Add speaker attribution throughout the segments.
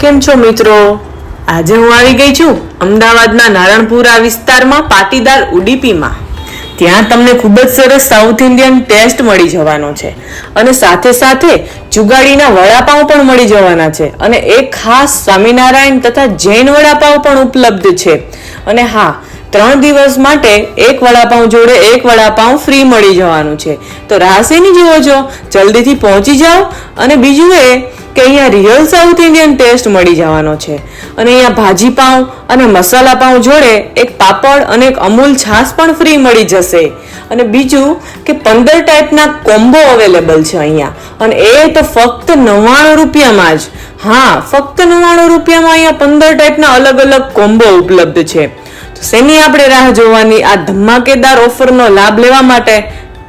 Speaker 1: કેમ છો મિત્રો? આજે હું આવી ગઈ છું અમદાવાદના નારણપુરા વિસ્તારમાં પાટીદાર ઉડીપીમાં. ત્યાં તમને ખૂબ જ સરસ સાઉથ ઇન્ડિયન ટેસ્ટ મળી જવાનો છે અને સાથે સાથે જુગાડીના વડાપાઉં પણ મળી જવાના છે અને એક ખાસ સ્વામિનારાયણ તથા જૈન વડાપાઉં પણ ઉપલબ્ધ છે. અને હા ત્રણ દિવસ માટે એક વડાપાઉં જોડે એક વડાપાઉં ફ્રી મળી જવાનું છે. તો રાસેની જુઓ છો જલ્દીથી પહોંચી જાઓ અને બીજું એ કે અહીંયા રિયલ સાઉથ ઇન્ડિયન ટેસ્ટ મળી જવાનો છે. અને અહીંયા ભાજી પાઉં અને મસાલા પાઉં જોડે એક પાપડ અને એક અમૂલ છાશ પણ ફ્રી મળી જશે. અને બીજું કે પંદર ટાઈપના કોમ્બો અવેલેબલ છે અહીંયા. અને એ તો ફક્ત નવ્વાણું રૂપિયામાં જ. હા, ફક્ત નવ્વાણું રૂપિયામાં અહીંયા પંદર ટાઈપના અલગ અલગ કોમ્બો ઉપલબ્ધ છે. શેની આપણે રાહ જોવાની આ ધમાકેદાર ઓફરનો લાભ લેવા માટે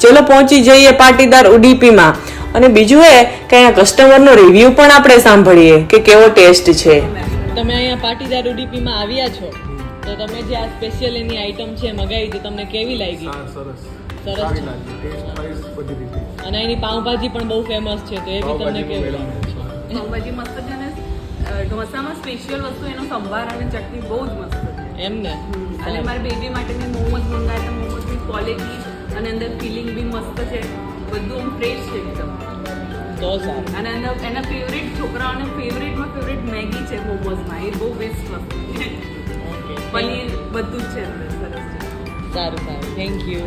Speaker 1: ચલો પહોંચી જઈએ પાટીદાર ઉડીપીમાં. અને બીજું એ કે અહીંયા કસ્ટમરનો રિવ્યુ પણ આપણે સાંભળીએ કે કેવો ટેસ્ટ છે.
Speaker 2: તમે અહીંયા પાટીદાર ઉડીપીમાં આવ્યા છો તો તમે જે આ સ્પેશિયલ એની આઈટમ છે મગાવી તો તમને કેવી લાગી?
Speaker 3: સરસ.
Speaker 2: સરસ
Speaker 3: લાગી. ટેસ્ટ વાઇઝ બધી રીતે.
Speaker 2: અને એની પાઉંભાજી પણ બહુ ફેમસ છે તો એ બી તમને કેવી લાગી?
Speaker 4: ઢોસામાં સ્પેશિયલ વસ્તુ એનો સંભાર અને ચટણી બહુ જ મસ્ત છે.
Speaker 2: એમ ને?
Speaker 4: અને મારી બેબી માટે મેં મોમોઝ મંગાવ્યા હતા. ક્વોલિટી અને અંદર ફિલિંગ બી મસ્ત છે. બધું આમ ફ્રેશ છે એકદમ.
Speaker 2: તો સારું.
Speaker 4: અને અંદર એના ફેવરેટ છોકરાઓને ફેવરેટમાં ફેવરેટ મેગી છે મોમોઝમાં. એ બહુ બેસ્ટ વસ્તુ છે. પનીર બધું જ છે અંદર સરસ છે.
Speaker 2: સારું સારું. Thank you